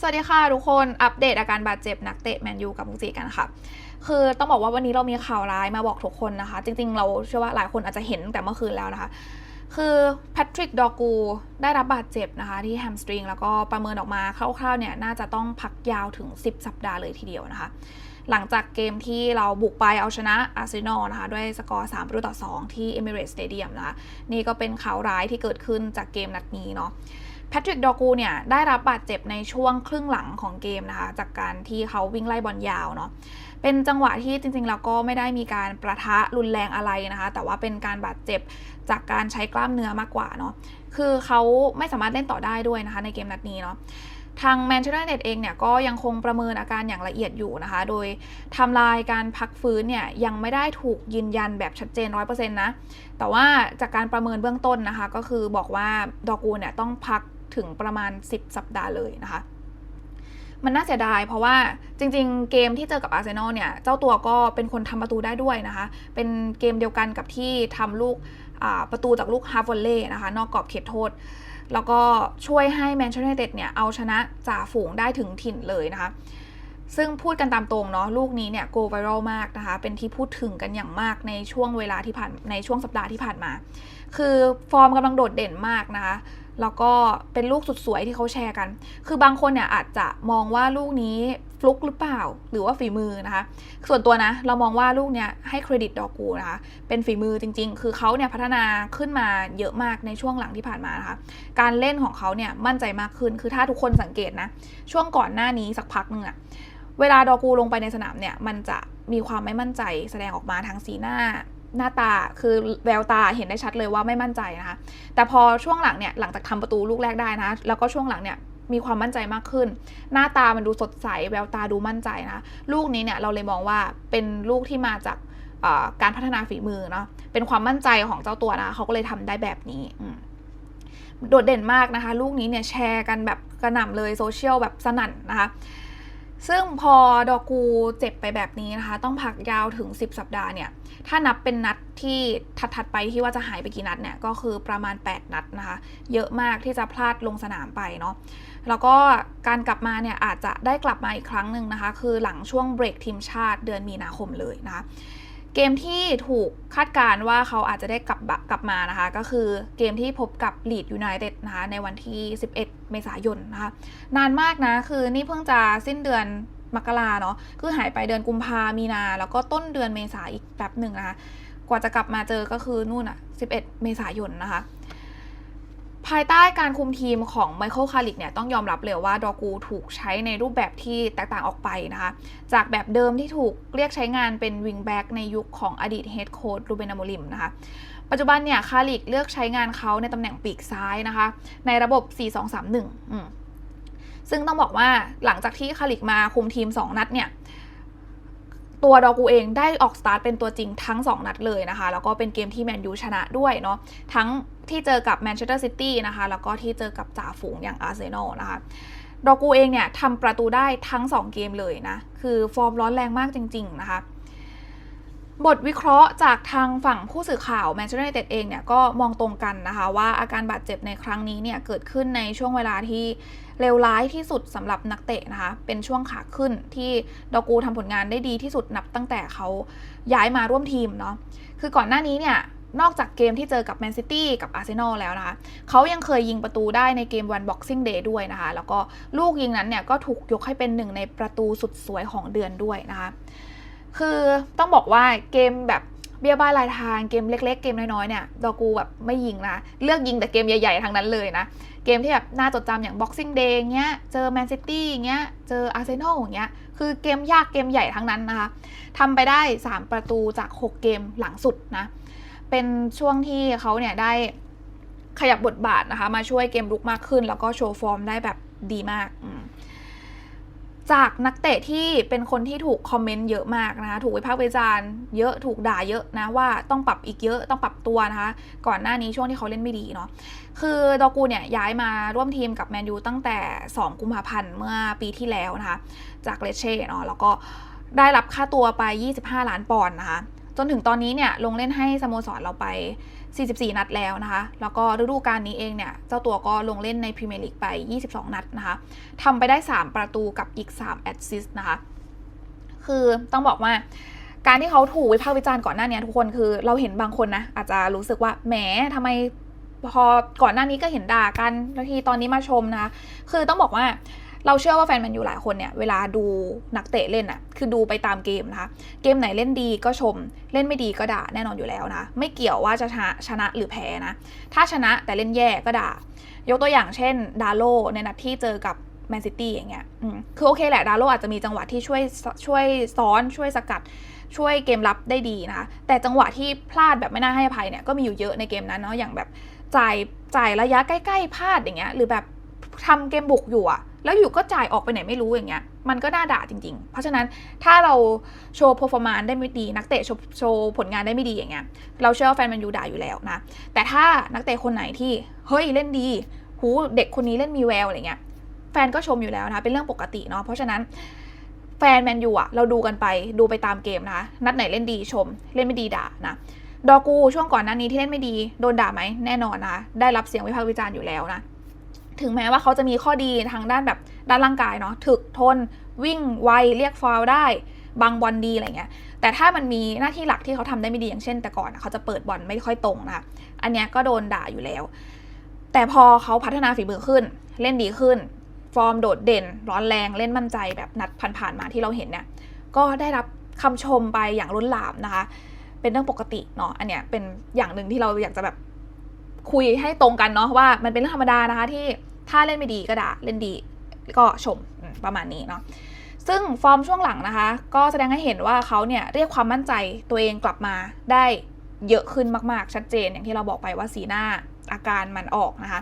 สวัสดีค่ะทุกคนอัปเดตอาการบาดเจ็บนักเตะแมนยูกับมุกจีกันค่ะ คือต้องบอกว่าวันนี้เรามีข่าวร้ายมาบอกทุกคนนะคะ จริงๆ เราเชื่อว่าหลายคนอาจจะเห็นแต่เมื่อคืนแล้วนะคะ คือแพทริกดอกูได้รับบาดเจ็บนะคะ ที่แฮมสตริงแล้วก็ประเมินออกมาคร่าวๆเนี่ยน่าจะต้องพักยาวถึง 10 สัปดาห์เลยทีเดียวนะคะ หลังจากเกมที่เราบุกไปเอาชนะอาร์เซนอลนะคะด้วยสกอร์3ประตูต่อ 2 ที่ Emirates Stadium นะคะนี่ก็เป็นข่าวร้ายที่เกิดขึ้นจากเกมนัดนี้เนาะ แพทริกดอกูเนี่ยได้รับบาดเจ็บในช่วงครึ่งหลังของเกมนะคะ จากการที่เขาวิ่งไล่บอลยาวเนาะเป็นจังหวะที่จริงๆแล้วก็ไม่ได้มีการประทะรุนแรงอะไรนะคะ แต่ว่าเป็นการบาดเจ็บจากการใช้กล้ามเนื้อมากกว่าเนาะคือเขาไม่สามารถเล่นต่อได้ด้วยนะคะ ในเกมนัดนี้เนาะทางแมนเชสเตอร์ยูไนเต็ดเองเนี่ยก็ยังคงประเมินอาการอย่างละเอียดอยู่นะคะ โดยไทำลายการพักฟื้นเนี่ยยังไม่ได้ถูกยืนยันแบบชัดเจน 100%นะ แต่ว่าจากการประเมินเบื้องต้นนะคะ ก็คือบอกว่าดอกูเนี่ยต้องพัก ถึงประมาณ 10 สัปดาห์เลยนะคะ มันน่าเสียดายเพราะว่าจริงๆ เกมที่เจอกับอาร์เซนอลเนี่ย เจ้าตัวก็เป็นคนทำประตูได้ด้วยนะคะ เป็นเกมเดียวกันกับที่ทำลูกประตูจากลูกฮาร์ฟวอลเล่นะคะ นอกกรอบเขตโทษ แล้วก็ช่วยให้แมนเชสเตอร์ยูไนเต็ดเนี่ยเอาชนะจ่าฝูงได้ถึงถิ่นเลยนะคะซึ่งพูดกันตามตรงเนาะลูกนี้เนี่ยโกไวรัลมากนะคะ เป็นที่พูดถึงกันอย่างมากในช่วงเวลาที่ผ่านในช่วงสัปดาห์ที่ผ่านมา คือฟอร์มกำลังโดดเด่นมากนะคะ แล้วก็เป็นลูกสุดสวยที่เขาแชร์กัน คือบางคนเนี่ยอาจจะมองว่าลูกนี้ฟลุกหรือเปล่า หรือว่าฝีมือนะคะ ส่วนตัวนะ เรามองว่าลูกเนี้ยให้เครดิตดอกูนะคะ เป็นฝีมือจริง ๆ คือเขาเนี่ยพัฒนาขึ้นมาเยอะมากในช่วงหลังที่ผ่านมานะคะ การเล่นของเขาเนี่ยมั่นใจมากขึ้น คือถ้าทุกคนสังเกตนะ ช่วงก่อนหน้านี้สักพักหนึ่งอะเวลาดอกูลงไปในสนามเนี่ย มันจะมีความไม่มั่นใจแสดงออกมาทางสีหน้า หน้าตาคือแววตาเห็นได้ชัดเลยว่าไม่มั่นใจนะคะ แต่พอช่วงหลังเนี่ยหลังจากทำประตูลูกแรกได้นะ แล้วก็ช่วงหลังเนี่ยมีความมั่นใจมากขึ้น หน้าตามันดูสดใส แววตาดูมั่นใจนะ ลูกนี้เนี่ยเราเลยมองว่าเป็นลูกที่มาจากการพัฒนาฝีมือเนาะ เป็นความมั่นใจของเจ้าตัวนะเขาก็เลยทำได้แบบนี้ โดดเด่นมากนะคะ ลูกนี้เนี่ยแชร์กันแบบกระหน่ำเลยโซเชียลแบบสนั่นนะคะ ซึ่งพอดอกูเจ็บไปแบบนี้นะคะ ต้องพักยาวถึง 10 สัปดาห์เนี่ย ถ้านับเป็นนัดที่ถัดๆไปที่ว่าจะหายไปกี่นัดเนี่ย ก็คือประมาณ 8 นัดนะคะ เยอะมากที่จะพลาดลงสนามไปเนาะแล้วก็การกลับมาเนี่ยอาจจะได้กลับมาอีกครั้งหนึ่งนะคะ คือหลังช่วงเบรกทีมชาติเดือนมีนาคมเลยนะคะ เกมที่ถูกคาดการว่าเขาอาจจะได้กลับกลับมานะคะ ก็คือเกมที่พบกับลีดยูไนเต็ดนะคะในวันที่ 11 เมษายนนะคะ นานมากนะ คือนี่เพิ่งจะสิ้นเดือนมกราเนาะคือหายไปเดือนกุมภามีนา แล้วก็ต้นเดือนเมษาอีกแบบหนึ่งนะคะ กว่าจะกลับมาเจอก็คือนู่นอะ11 เมษายนนะคะ ภายใต้การคุมทีมของไมเคิลคาริกเนี่ยต้องยอมรับเลยว่าดอกูถูกใช้ในรูปแบบที่แตกต่างออกไปนะคะ จากแบบเดิมที่ถูกเรียกใช้งานเป็นวิงแบ็กในยุคของอดีตเฮดโค้ชรูเบนามลิมนะคะ ปัจจุบันเนี่ยคาริกเลือกใช้งานเขาในตำแหน่งปีกซ้ายนะคะ ในระบบ 4-2-3-1อืมซึ่งต้องบอกว่าหลังจากที่คาริกมาคุมทีม 2 นัดเนี่ย ตัวดอกูเองได้ออกสตาร์ทเป็นตัวจริงทั้ง 2 นัดเลยนะคะ แล้วก็เป็นเกมที่แมนยูชนะด้วยเนาะทั้งที่เจอกับแมนเชสเตอร์ซิตี้นะคะ แล้วก็ที่เจอกับจ่าฝูงอย่างอาร์เซนอลนะคะดอกูเองเนี่ยทำประตูได้ทั้ง 2 เกมเลยนะ คือฟอร์มร้อนแรงมากจริง ๆ นะคะ บทวิเคราะห์จากทางฝั่งผู้สื่อข่าวแมนเชสเตอร์ยูไนเต็ดเองเนี่ยก็มองตรงกันนะคะ ว่าอาการบาดเจ็บในครั้งนี้เนี่ยเกิดขึ้นในช่วงเวลาที่เลวร้ายที่สุดสำหรับนักเตะนะคะ เป็นช่วงขาขึ้นที่ดอกูทำผลงานได้ดีที่สุดนับตั้งแต่เขาย้ายมาร่วมทีมเนาะคือก่อนหน้านี้เนี่ยนอกจากเกมที่เจอกับแมนซิตี้กับอาร์เซนอลแล้วนะคะ เขายังเคยยิงประตูได้ในเกมวันบ็อกซิ่งเดย์ด้วยนะคะ แล้วก็ลูกยิงนั้นเนี่ยก็ถูกยกให้เป็นหนึ่งในประตูสุดสวยของเดือนด้วยนะคะ คือต้องบอกว่าเกมแบบเบี้ยบ้ายลายทางเกมเล็ก ๆ เกมน้อยๆเนี่ยดอกูแบบไม่ยิงนะ เลือกยิงแต่เกมใหญ่ ๆทั้งนั้นเลยนะ เกมที่แบบน่าจดจำอย่าง Boxing Day เงี้ยเจอแมนซิตี้เงี้ยเจออาร์เซนอลเงี้ยคือเกมยากเกมใหญ่ทั้งนั้นนะคะทำไปได้ 3 ประตูจาก 6 เกมหลังสุดนะ เป็นช่วงที่เขาเนี่ยได้ขยับบทบาทนะคะ มาช่วยเกมลุกมากขึ้น แล้วก็โชว์ฟอร์มได้แบบดีมาก จากนักเตะที่เป็นคนที่ถูกคอมเมนต์เยอะมากนะคะ ถูกวิพากษ์วิจารณ์เยอะถูกด่าเยอะนะว่าต้องปรับอีกเยอะต้องปรับตัวนะคะ ก่อนหน้านี้ช่วงที่เขาเล่นไม่ดีเนาะคือดอกูเนี่ยย้ายมาร่วมทีมกับแมนยูตั้งแต่ 2 กุมภาพันธ์เมื่อปีที่แล้วนะคะ จากเลเช่เนาะแล้วก็ได้รับค่าตัวไป 25 ล้านปอนด์นะคะ จนถึงตอนนี้เนี่ยลงเล่นให้สโมสรเราไป 44 นัดแล้วนะคะ แล้วก็ฤดูกาลนี้เองเนี่ย เจ้าตัวก็ลงเล่นในพรีเมียร์ลีกไป 22 นัดนะคะทำไปได้ 3 ประตูกับอีก 3 แอสซิสต์นะคะ คือต้องบอกว่าการที่เขาถูกวิพากษ์วิจารณ์ก่อนหน้านี้ทุกคนคือเราเห็นบางคนนะ อาจจะรู้สึกว่าแหมทำไมพอก่อนหน้านี้ก็เห็นด่ากันแล้วทีตอนนี้มาชมนะคะ คือต้องบอกว่า เราเชื่อว่าแฟนแมนยูหลายคนเนี่ยเวลาดูนักเตะเล่นอะ่ะคือดูไปตามเกมนะคะ เกมไหนเล่นดีก็ชม เล่นไม่ดีก็ด่าแน่นอนอยู่แล้วนะ ไม่เกี่ยวว่าจะชนะชนะหรือแพ้นะ ถ้าชนะแต่เล่นแย่ก็ด่า ยกตัวอย่างเช่น ดาโลในนัดที่เจอกับแมนซิตี้อย่างเงี้ยคือโอเคแหละ ดาโลอาจจะมีจังหวะที่ช่วยช่วยซ้อนช่วยสกัดช่วยเกมรับได้ดีนะคะ แต่จังหวะที่พลาดแบบไม่น่าให้อภัยเนี่ยก็มีอยู่เยอะในเกมนั้นเนาะอย่างแบบจ่ายจ่ายระยะใกล้ ๆ พลาดอย่างเงี้ยหรือแบบ ทำเกมบุกอยู่อะแล้วอยู่ก็จ่ายออกไปไหนไม่รู้อย่างเงี้ย มันก็น่าด่าจริง ๆ เพราะฉะนั้นถ้าเราโชว์ performance ได้ไม่ดี นักเตะโชว์โชว์ผลงานได้ไม่ดีอย่างเงี้ย เราเชื่อว่าแฟนแมันยูด่าอยู่แล้วนะ แต่ถ้านักเตะคนไหนที่ เฮ้ยเล่นดี หูเด็กคนนี้เล่นมีแววอะไรเงี้ย แฟนก็ชมอยู่แล้วนะ เป็นเรื่องปกติเนาะ เพราะฉะนั้นแฟนแมนยูอะเราดูกันไปดูไปตามเกมนะคะนัดไหนเล่นดีชม เล่นไม่ดีด่านะดอกูช่วงก่อนหน้านี้ที่เล่นไม่ดีโดนด่าไหมแน่นอนนะ ได้รับเสียงวิพากษ์วิจารณ์อยู่แล้วนะ ถึงแม้ว่าเขาจะมีข้อดีทางด้านแบบด้านร่างกายเนาะถึกทนวิ่งไวเรียกฟาวได้ บางบอลดีอะไรเงี้ย แต่ถ้ามันมีหน้าที่หลักที่เขาทำได้ไม่ดีอย่างเช่น แต่ก่อนเขาจะเปิดบอลไม่ค่อยตรงนะคะอันเนี้ยก็โดนด่าอยู่แล้ว แต่พอเขาพัฒนาฝีมือขึ้น เล่นดีขึ้น ฟอร์มโดดเด่น ร้อนแรงเล่นมั่นใจแบบนัดผ่านๆมาที่เราเห็นเนี่ยก็ได้รับคำชมไปอย่างล้นหลามนะคะ เป็นเรื่องปกติเนาะอันเนี้ยเป็นอย่างหนึ่งที่เราอยากจะแบบคุยให้ตรงกันเนาะว่ามันเป็นเรื่องธรรมดานะคะที่ ถ้าเล่นไม่ดีก็ด่าเล่นดีก็ชมอืมประมาณนี้เนาะซึ่งฟอร์มช่วงหลังนะคะ ก็แสดงให้เห็นว่าเขาเนี่ยเรียกความมั่นใจตัวเองกลับมาได้เยอะขึ้นมากๆ ชัดเจนอย่างที่เราบอกไปว่าสีหน้าอาการมันออกนะคะ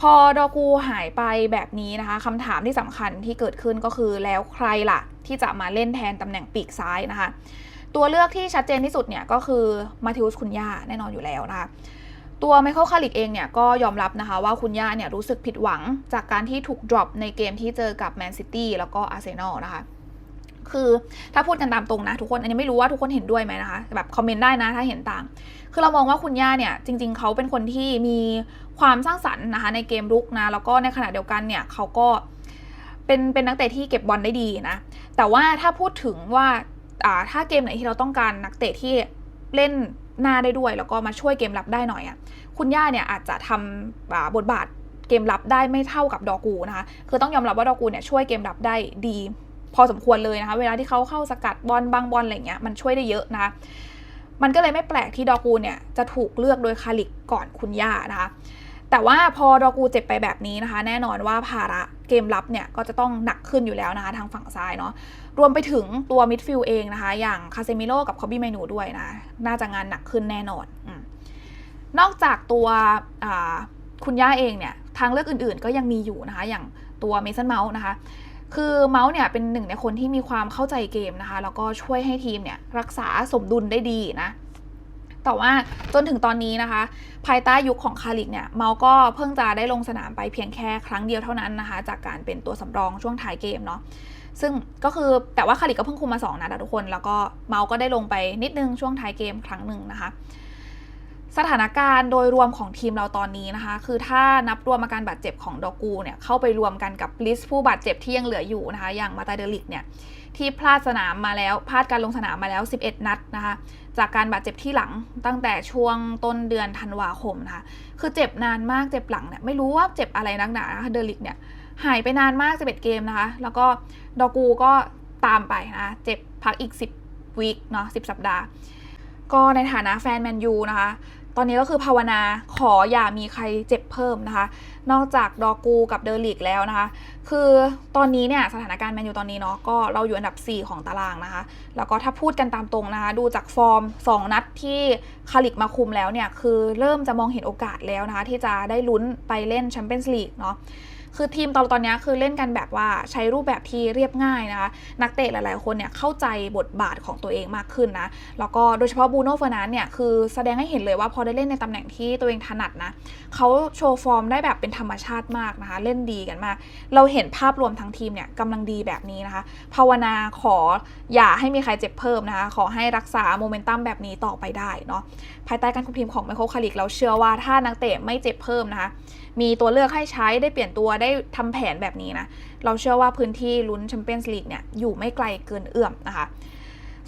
พอดอกูหายไปแบบนี้นะคะคำถามที่สำคัญที่เกิดขึ้นก็คือแล้วใครล่ะ ที่จะมาเล่นแทนตำแหน่งปีกซ้ายนะคะ ตัวเลือกที่ชัดเจนที่สุดเนี่ยก็คือมาธิอุสคุณย่าแน่นอนอยู่แล้วนะคะ ตัวไมเคิลคาริกเองเนี่ยก็ยอมรับนะคะว่าคุณย่าเนี่ยรู้สึกผิดหวังจากการที่ถูก drop ในเกมที่เจอกับแมนซิตี้แล้วก็อาร์เซนอลนะคะคือถ้าพูดกันตามตรงนะทุกคนอันนี้ไม่รู้ว่าทุกคนเห็นด้วยไหมนะคะแบบคอมเมนต์ได้นะถ้าเห็นต่าง คือเรามองว่าคุณย่าเนี่ยจริง ๆ เขาเป็นคนที่มีความสร้างสรรค์นะคะในเกมรุกนะแล้วก็ในขณะเดียวกันเนี่ยเขาก็เป็นเป็นนักเตะที่เก็บบอลได้ดีนะแต่ว่าถ้าพูดถึงว่าถ้าเกมไหนที่เราต้องการนักเตะที่เล่น หน้าได้ด้วย แล้วก็มาช่วยเกมรับได้หน่อยอะ่ะคุณย่าเนี่ยอาจจะทำอ่าบทบาทเกมรับได้ไม่เท่ากับดอกูนะคะคือต้องยอมรับว่าดอกูเนี่ยช่วยเกมรับได้ดี พอสมควรเลยนะคะเวลาที่เขาเข้าสกัดบอลบางบอลอะไรเงี้ยมันช่วยได้เยอะนะคะมันก็เลยไม่แปลกที่ดอกูเนี่ยจะถูกเลือกโดยคาลิกก่อนคุณย่านะคะ แต่ว่าพอดอกูเจ็บไปแบบนี้นะคะ แน่นอนว่าภาระเกมรับเนี่ยก็จะต้องหนักขึ้นอยู่แล้วนะคะทางฝั่งซ้ายเนาะรวมไปถึงตัวมิดฟิลด์เองนะคะ อย่างคาเซมิโลกับคอบบี้ไมนูด้วยนะ น่าจะงานหนักขึ้นแน่นอนอนอกจากตัวคุณย่าเองเนี่ยทางเลือกอื่นๆ ก็ยังมีอยู่นะคะ อย่างตัวเมสันเมาส์นะคะคือเมาส์เนี่ยเป็นหนึ่งในคนที่มีความเข้าใจเกมนะคะ แล้วก็ช่วยให้ทีมเนี่ยรักษาสมดุลได้ดีนะ แต่ว่าจนถึงตอนนี้นะคะ ภายใต้ยุคของคาริกเนี่ยเมาก็เพิ่งจะได้ลงสนามไปเพียงแค่ครั้งเดียวเท่านั้นนะคะ จากการเป็นตัวสำรองช่วงท้ายเกมเนาะซึ่งก็คือแต่ว่าคาริกก็เพิ่งคุมมา2นัดอะทุกคน แล้วก็เมาก็ได้ลงไปนิดนึงช่วงท้ายเกมครั้งหนึ่งนะคะ สถานการณ์โดยรวมของทีมเราตอนนี้นะคะ คือถ้านับรวมอาการบาดเจ็บของดอกูเนี่ยเข้าไปรวมกันกับลิสต์ผู้บาดเจ็บที่ยังเหลืออยู่นะคะ อย่างมาตาเดลิกเนี่ยที่พลาดสนามมาแล้วพลาดการลงสนามมาแล้ว 11 นัดนะคะ จากการบาดเจ็บที่หลังตั้งแต่ช่วงต้นเดือนธันวาคมนะคะ คือเจ็บนานมากเจ็บหลังเนี่ยไม่รู้ว่าเจ็บอะไรนักหนานะคะเดลิกเนี่ยหายไปนานมาก 11 เกมนะคะ แล้วก็ดอกูก็ตามไปนะเจ็บพักอีก 10วีคเนาะ10 สัปดาห์ ก็ในฐานะแฟนแมนยูนะคะ ตอนนี้ก็คือภาวนาขออย่ามีใครเจ็บเพิ่มนะคะ นอกจากดอกูกับเดอร์ลิกแล้วนะคะ คือตอนนี้เนี่ยสถานการณ์แมนยูตอนนี้เนาะก็เราอยู่อันดับ 4 ของตารางนะคะ แล้วก็ถ้าพูดกันตามตรงนะคะ ดูจากฟอร์ม 2 นัดที่คาลิกมาคุมแล้วเนี่ย คือเริ่มจะมองเห็นโอกาสแล้วนะคะ ที่จะได้ลุ้นไปเล่นแชมเปี้ยนส์ลีกเนาะ คือทีมตอนตอนนี้คือเล่นกันแบบว่าใช้รูปแบบที่เรียบง่ายนะคะ นักเตะหลายๆคนเนี่ยเข้าใจบทบาทของตัวเองมากขึ้นนะ แล้วก็โดยเฉพาะบูโน่เฟอร์นันเนี่ยคือแสดงให้เห็นเลยว่าพอได้เล่นในตำแหน่งที่ตัวเองถนัดนะเขาโชว์ฟอร์มได้แบบเป็นธรรมชาติมากนะคะ เล่นดีกันมาก เราเห็นภาพรวมทั้งทีมเนี่ยกำลังดีแบบนี้นะคะ ภาวนาขออย่าให้มีใครเจ็บเพิ่มนะคะ ขอให้รักษาโมเมนตัมแบบนี้ต่อไปได้เนาะ ภายใต้การคุมทีมของไมเคิลคาริกเราเชื่อว่าถ้านักเตะไม่เจ็บเพิ่มนะคะ มีตัวเลือกให้ใช้ได้เปลี่ยนตัวได้ทำแผนแบบนี้นะ เราเชื่อว่าพื้นที่ลุ้นแชมเปี้ยนส์ลีกเนี่ยอยู่ไม่ไกลเกินเอื้อมนะคะ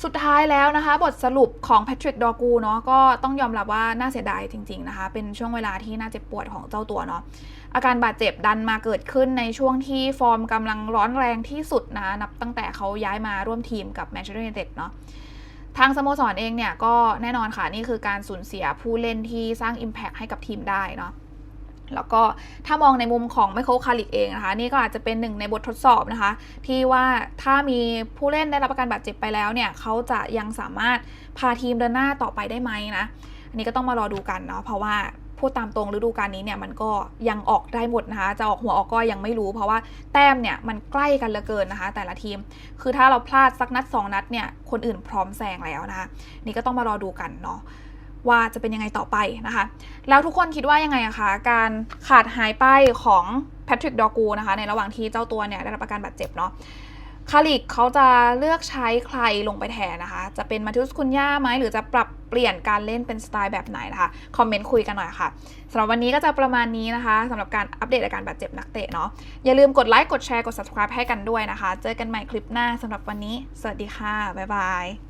สุดท้ายแล้วนะคะ บทสรุปของแพทริกดอกูเนาะก็ต้องยอมรับว่าน่าเสียดายจริง ๆนะคะ เป็นช่วงเวลาที่น่าเจ็บปวดของเจ้าตัวเนาะอาการบาดเจ็บดันมาเกิดขึ้นในช่วงที่ฟอร์มกำลังร้อนแรงที่สุดนะนับตั้งแต่เขาย้ายมาร่วมทีมกับแมนเชสเตอร์ยูไนเต็ดเนาะทางสโมสรเองเนี่ยก็แน่นอนค่ะ นี่คือการสูญเสียผู้เล่นที่สร้าง Impact ให้กับทีมได้เนาะ แล้วก็ถ้ามองในมุมของไมเคิลคาริกเองนะคะ นี่ก็อาจจะเป็นหนึ่งในบททดสอบนะคะ ที่ว่าถ้ามีผู้เล่นได้รับอาการบาดเจ็บไปแล้วเนี่ยเขาจะยังสามารถพาทีมเดินหน้าต่อไปได้ไหมนะอันนี้ก็ต้องมารอดูกันเนาะเพราะว่าพูดตามตรงฤดูกาลนี้เนี่ยมันก็ยังออกได้หมดนะคะ จะออกหัวออกก็ยังไม่รู้เพราะว่าแต้มเนี่ยมันใกล้กันเหลือเกินนะคะ แต่ละทีมคือถ้าเราพลาดสักนัด 2 นัดเนี่ยคนอื่นพร้อมแซงแล้วนะคะนี่ก็ต้องมารอดูกันเนาะ ว่าจะเป็นยังไงต่อไปนะคะ แล้วทุกคนคิดว่ายังไงอะคะการขาดหายไปของแพทริกดอกูนะคะ ในระหว่างที่เจ้าตัวเนี่ยได้รับอาการบาดเจ็บเนาะคาริกเขาจะเลือกใช้ใครลงไปแทนนะคะ จะเป็นมาทิอุสคุนย่าไหมหรือจะปรับเปลี่ยนการเล่นเป็นสไตล์แบบไหนนะคะ คอมเมนต์คุยกันหน่อยค่ะสำหรับวันนี้ก็จะประมาณนี้นะคะสำหรับการอัปเดตอาการบาดเจ็บนักเตะเนาะอย่าลืมกดไลค์กดแชร์กด subscribe ให้กันด้วยนะคะ เจอกันใหม่คลิปหน้าสำหรับวันนี้ สวัสดีค่ะ บ๊ายบาย